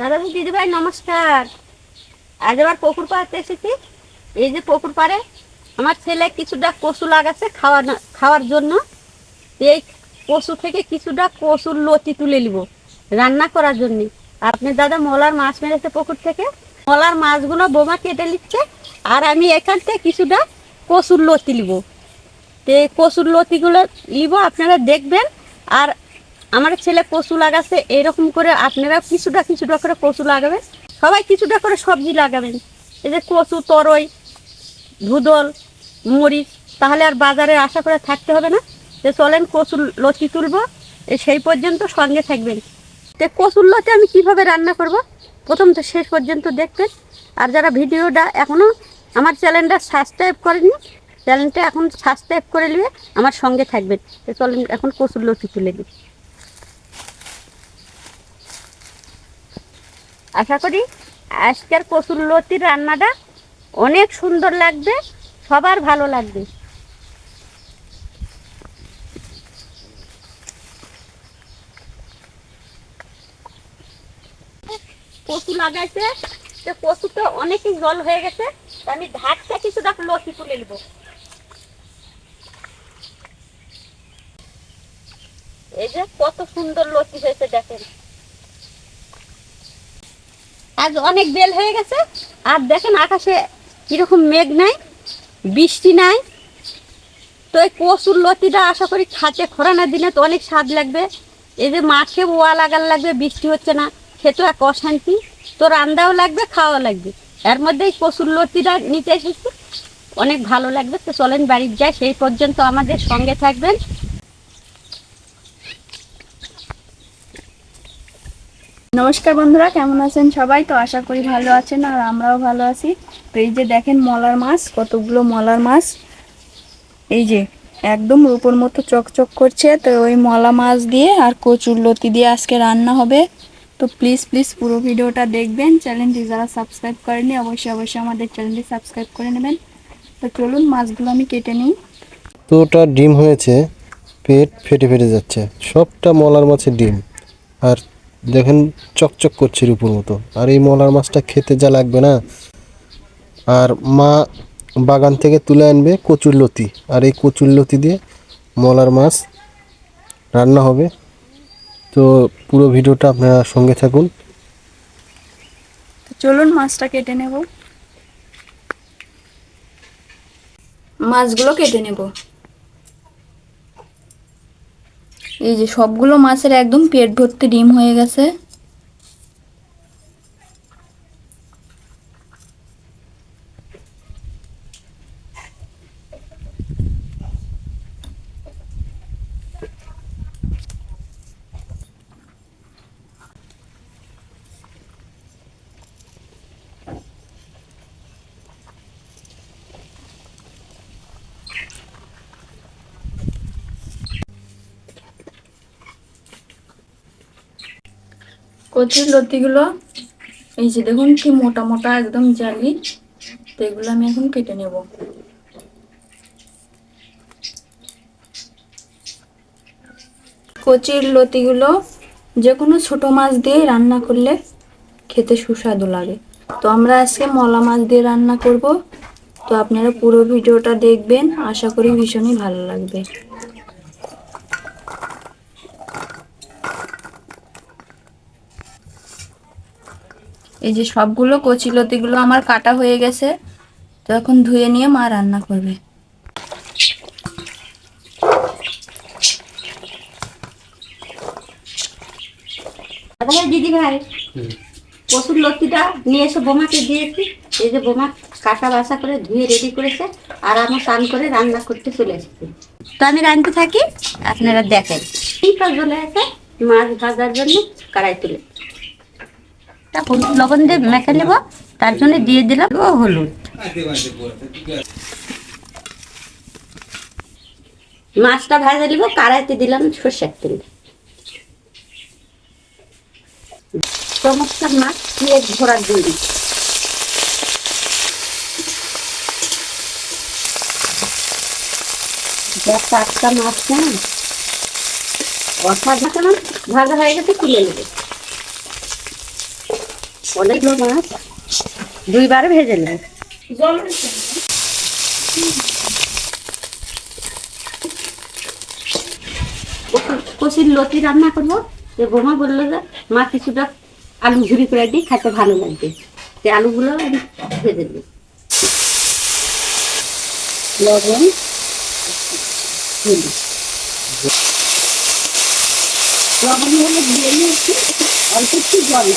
দাদা ভাই দিদি ভাই নমস্কার। আজ আবার পুকুর পাড়তে এসেছি। এই যে পুকুর পাড়ে আমার ছেলে কিছুটা কচু লাগাচ্ছে খাওয়া খাওয়ার জন্য। এই কচু থেকে কিছুটা কচুর লতি তুলে নিব রান্না করার জন্য। আপনি দাদা মলার মাছ মেরেছে পুকুর থেকে। মলার মাছগুলো বোমা কেটে নিচ্ছে আর আমি এখান থেকে কিছুটা কচুর লতি নিব। তো এই কচুর লতিগুলো নিব, আপনারা দেখবেন। আর আমার ছেলে কচু লাগাচ্ছে এরকম করে আপনারা কিছুটা কিছুটা করে কচু লাগাবেন। সবাই কিছুটা করে সবজি লাগাবেন। এই যে কচু, তরই, ধুদল, মরিচ, তাহলে আর বাজারে আশা করে থাকতে হবে না। যে চলেন কচুর লতি তুলবো সেই পর্যন্ত সঙ্গে থাকবেন। তো কচুর লতি আমি কীভাবে রান্না করব? প্রথম তো শেষ পর্যন্ত দেখবেন। আর যারা ভিডিওটা এখনও আমার চ্যানেলটা সাবস্ক্রাইব করেনি চ্যানেলটা এখন সাবস্ক্রাইব করে নিয়ে আমার সঙ্গে থাকবেন। তো চলেন এখন কচুর লতি তুলে দিই আশা করি আজকের কচুর লতির রান্নাটা অনেক সুন্দর লাগবে, সবার ভালো লাগবে। কচু লাগাইছে, তো কচু তো অনেকই জল হয়ে গেছে আমি ধারটা কিছুটা লতি তুলে নেব। এই যে কত সুন্দর লতি হয়েছে দেখেন। আজ অনেক বেল হয়ে গেছে। আর দেখেন আকাশে কীরকম মেঘ নাই, বৃষ্টি নাই। তো এই কচুর লতিটা আশা করি খাতে খরানোর দিনে তো অনেক স্বাদ লাগবে। এই যে মাঠে ওয়া লাগার লাগবে, বৃষ্টি হচ্ছে না খেতেও এক অশান্তি। তো রান্দাও লাগবে খাওয়া লাগবে। এর মধ্যে এই কচুর লতিটা নিতে এসেছি। অনেক ভালো লাগবে। তো চলেন বাড়ির যাই, সেই পর্যন্ত আমাদের সঙ্গে থাকবেন। নমস্কার বন্ধুরা, কেমন আছেন সবাই? তো আশা করি ভালো আছেন আর আমরাও ভালো আছি। তো এই যে দেখেন মলার মাছ, কতগুলো মলার মাছ। এই যে একদম রূপোর মতো চকচক করছে। তো ওই মলা মাছ দিয়ে আর কচুর লতি দিয়ে আজকে রান্না হবে। তো প্লিজ প্লিজ পুরো ভিডিওটা দেখবেন। চ্যানেলটি যারা সাবস্ক্রাইব করেনি অবশ্যই অবশ্যই আমাদের চ্যানেলটি সাবস্ক্রাইব করে নেবেন। তো চলুন মাছগুলো আমি কেটে নিই। তো ওটা ডিম হয়েছে, পেট ফেটে ফেটে যাচ্ছে। সবটা মলার মাছের ডিম। আর দেখেন চকচক করছে রূপুর মতো। আর এই মলার মাছটা খেতে যা লাগবে না। আর মা বাগান থেকে তুলে আনবে কচুর লতি। আর এই কচুর লতি দিয়ে মলার মাছ রান্না হবে। তো পুরো ভিডিওটা আপনারা সঙ্গে থাকুন। চলুন মাছটা কেটে নেব। মাছগুলো কেটে নেব। এই যে সবগুলো মাছের একদম পেট ভর্তি ডিম হয়ে গেছে। কচুর লতিগুলো, এই যে দেখুন কি মোটা মোটা একদম জালি, তো এগুলো আমি এখন কেটে নেব। কচির লতিগুলো যে কোনো ছোটো মাছ দিয়ে রান্না করলে খেতে সুস্বাদু লাগে। তো আমরা আজকে মলা মাছ দিয়ে রান্না করব। তো আপনারা পুরো ভিডিওটা দেখবেন, আশা করি ভীষণই ভালো লাগবে। এই যে সবগুলো কচি লতিগুলো আমার কাটা হয়ে গেছে তো এখন ধুয়ে নিয়ে মা রান্না করবে। তাহলে দিদি ভাই কচুর লতিটা নিয়ে এসে বোমাকে দিয়েছি এই যে বোমা কাটা বাসা করে ধুয়ে রেডি করেছে আর আমি স্নান করে রান্না করতে চলে এসেছি। তো আমি রাঁধতে থাকি আপনারা দেখেন। ঠিক চলে আছে মাছ ভাজার জন্য কড়াই তুলে। তা হলুদ লবণ দিয়ে মেখে নেব, তার জন্য দিয়ে দিলাম ও হলুদ। মাছটা ভাজা নিব, কড়াইতে দিলাম সর্ষের তেল। চমৎকার মাছ দিয়ে ঘোরার জন্য একটা আটটা মাছ না অর্থাৎ ভাজা হয়ে গেছে, তুলে নেবে। অনেকগুলো মাছ দুইবার ভেজে নেব। কষির লতি রান্না করব। যে বোমা বলল যে, মা, কিছুটা আলু ঝুরি করে দিই, খেতে ভালো লাগবে। সে আলুগুলো আমি ভেজে দিই লবণ। লবণ হলুদ দিয়ে নিয়েছি অল্প একটু জল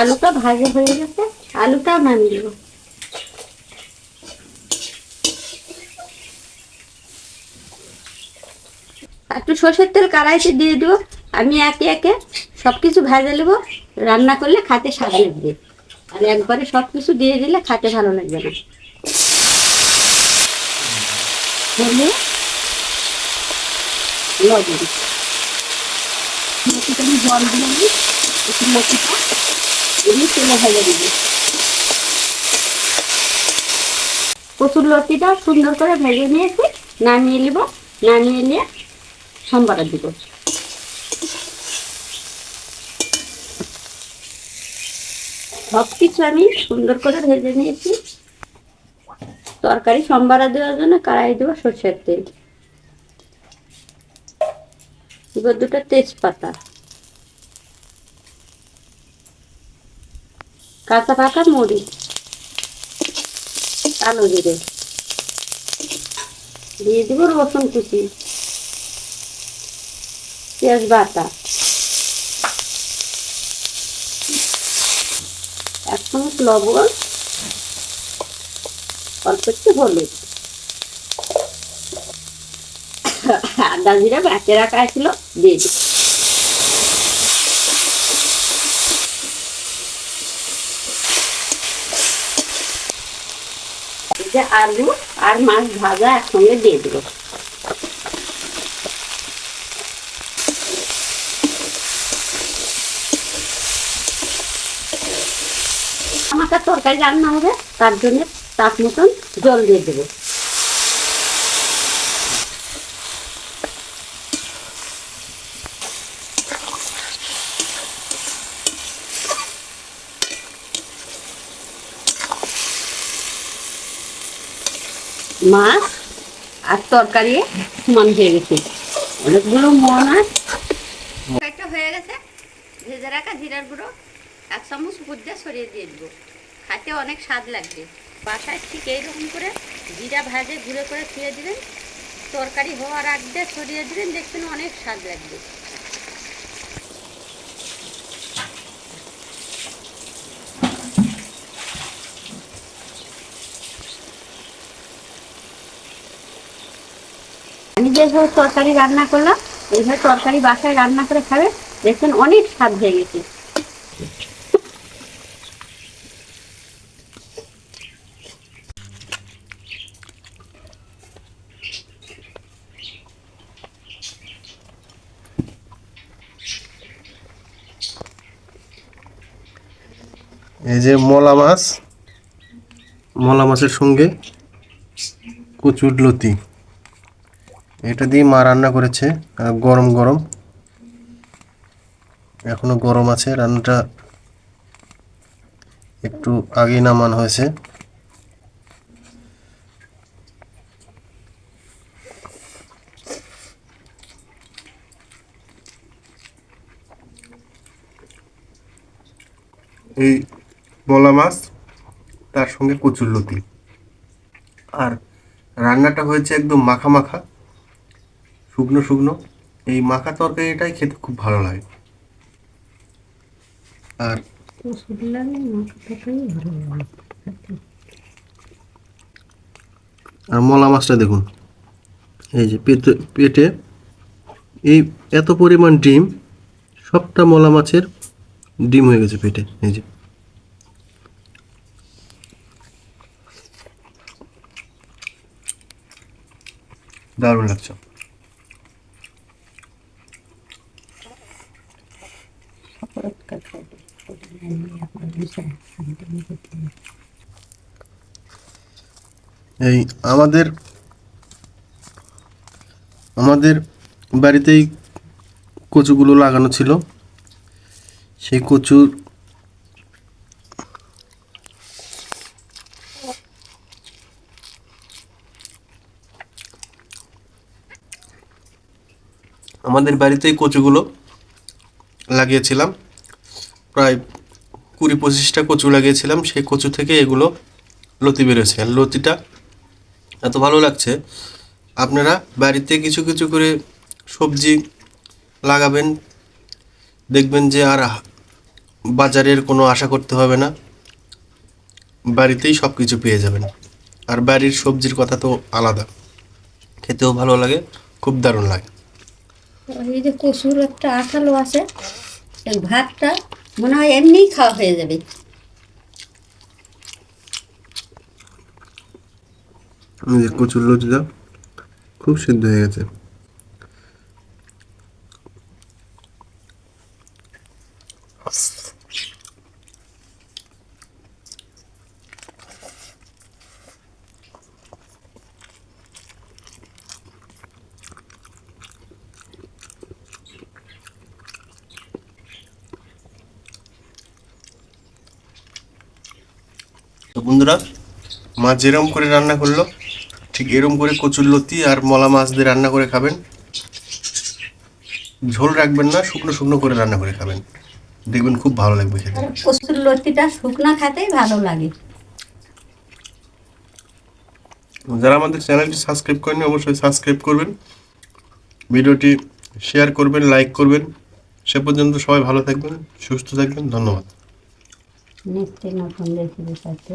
আলুটা ভাজা হয়ে গেছে আলুটাও নামিয়ে দেবো একটু সর্ষের তেল কড়াইতে দিয়ে দেবো আমি একে একে সব কিছু ভেজে নেব রান্না করলে খাতে স্বাদ লাগবে। আর একবারে সব কিছু দিয়ে দিলে খাতে ভালো লাগবে না। হলুদ, লবণ মতিটা আমি জল দিয়ে দিই একটু এমনি তেলে ভেজে দিবি কচুর লতিটা সুন্দর করে ভেজে নিয়েছি, নামিয়ে নিব, নামিয়ে নিয়ে সম্বারে দিব। সব কিছু আমি সুন্দর করে ভেজে নিয়েছি। তরকারি সম্বারা দেওয়ার জন্য কড়াই দেবো সর্ষের তেল। এবার দুটো তেজপাতা। কাঁচা পাকা মরিচ কালো জিরে। দিয়ে দিব রসুন কুচি। পেঁয়াজ বাটা। এক চামচ লবণ। অল্প একটু হলুদ। আদা জিরা বেঁচে রাখা ছিল, দিয়ে দিই। যে আলু আর মাছ ভাজা একসঙ্গে দিয়ে দেবো আমাকে তরকারি রান্না হবে, তার জন্য তার মতন জল দিয়ে দেবো। মাছ আর তরকারি সমান হয়ে গেছে। অনেকগুলো মন আর একটা হয়ে গেছে, ভেজে রাখা জিরার গুঁড়ো, এক চামচ দিয়ে সরিয়ে দিয়ে দেবো। খাতে অনেক স্বাদ লাগবে। বাসায় ঠিক এইরকম করে জিরা ভাজে ঘুরে করে খেয়ে দিবেন। তরকারি হওয়ার আগে সরিয়ে দিবেন, দেখবেন অনেক স্বাদ লাগবে। আমি যেভাবে তরকারি রান্না করলাম এইভাবে তরকারি বাসায় রান্না করে খাবে দেখবেন অনেক স্বাদ হয়ে গেছে। এই যে মলা মাছ, মলা মাছের সঙ্গে কচুর লতি। এটা দিয়ে মা রান্না করেছে গরম গরম। এখনও গরম আছে, রান্নাটা একটু আগেই নামানো হয়েছে। এই মলা মাছ, তার সঙ্গে কচুরলতি আর রান্নাটা হয়েছে একদম মাখা মাখা। শুকনো শুকনো। এই মাখা তরকারিটাই খেতে খুব ভালো লাগে। আর আর মলা মাছটা দেখুন। এই যে পেটে পেটে এই এত পরিমাণ ডিম, সবটা মলা মাছের ডিম হয়ে গেছে পেটে, এই যে। দারুণ লাগছে। এই আমাদের আমাদের বাড়িতেই কচুগুলো লাগানো ছিল। সেই কচুর আমাদের বাড়িতেই কচুগুলো লাগিয়েছিলাম। প্রায় কুড়ি পঁচিশটা কচু লাগিয়েছিলাম। সেই কচু থেকে এগুলো লতি বেরোছে আর লতিটা এত ভালো লাগছে। আপনারা বাড়িতে কিছু কিছু করে সবজি লাগাবেন। দেখবেন যে আর বাজারের কোনো আশা করতে হবে না। বাড়িতেই সব কিছু পেয়ে যাবেন। আর বাড়ির সবজির কথা তো আলাদা। খেতেও ভালো লাগে, খুব দারুণ লাগে। এই যে কচুর একটা আঠালো আছে ভাতটা মনে হয় এমনিই খাওয়া হয়ে যাবে। যে কচুর লতিটা খুব সিদ্ধ হয়ে গেছে। তো বন্ধুরা মা যেরম করে রান্না করল ঠিক এরম করে কচুর লতি আর মলা মাছ দিয়ে রান্না করে খাবেন। ঝোল রাখবেন না শুকনো শুকনো করে রান্না করে খাবেন। দেখবেন খুব ভালো লাগবে খেতে। আর কচুর লতিটা শুকনা খেতেই ভালো লাগে। যারা আমাদের চ্যানেলটি সাবস্ক্রাইব করেনি অবশ্যই সাবস্ক্রাইব করবেন। ভিডিওটি শেয়ার করবেন লাইক করবেন। সে পর্যন্ত সবাই ভালো থাকবেন সুস্থ থাকবেন। ধন্যবাদ। নতুন সাথে।